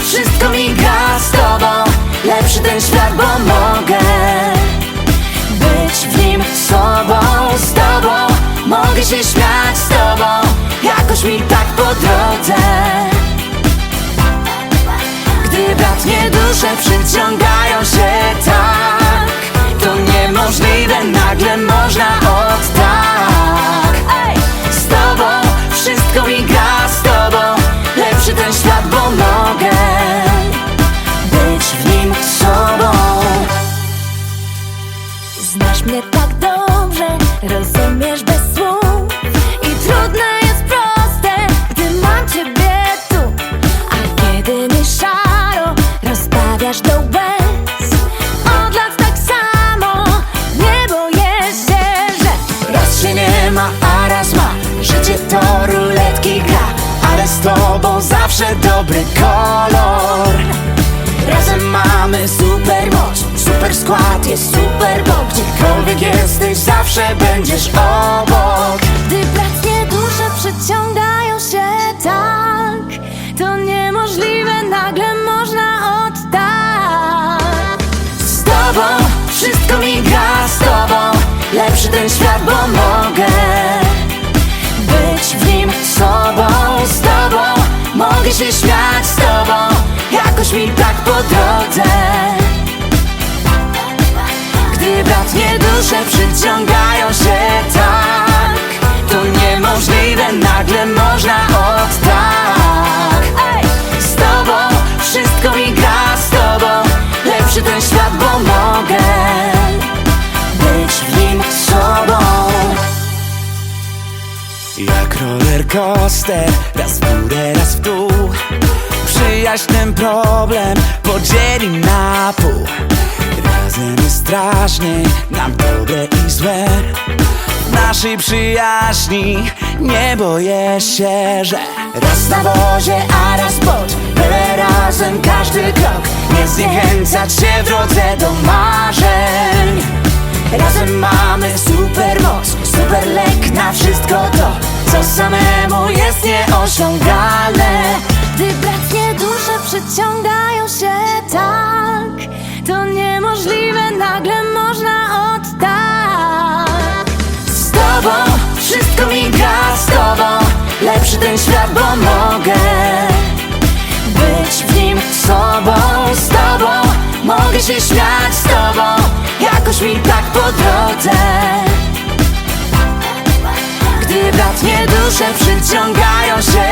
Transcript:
wszystko miga z tobą. Lepszy ten świat, bo mogę Być w nim sobą, z tobą. Mogę się śmiać z tobą Jakoś mi tak po drodze. Gdy bratnie dusze przyciągają się Znasz mnie tak dobrze, rozumiesz bez słów. I trudne jest proste, gdy mam ciebie tu. A kiedy mi szaro, rozbawiasz do łez Od lat tak samo, nie boję się, że Raz się nie ma, a raz ma. Życie to ruletki gra Ale z tobą zawsze dobry kolor. Razem mamy super Zawsze będziesz obok. Gdy bratnie dusze przyciągają się tak To niemożliwe, nagle można od tak Z tobą wszystko mi gra z tobą Lepszy ten świat, bo mogę Być w nim sobą, z tobą Mogę się śmiać z tobą Jakoś mi tak po drodze. Gdy bratnie dusze przyciągają się Coaster, raz w górę, raz w dół. Przyjaźń ten problem podzieli na pół. Razem jest strasznie, nam dobre i złe. W naszej przyjaźni nie boję się, że Raz na wozie, a raz pod. Byle razem każdy krok Nie zniechęcać się w drodze do marzeń samemu jest nieosiągalne? Bratnie dusze przyciągają się tak To niemożliwe, nagle można od tak Z tobą wszystko mi gra z tobą Lepszy ten świat, bo mogę Być w nim sobą, z tobą Mogę się śmiać z tobą Jakoś mi tak po drodze bratnie dusze przyciągają się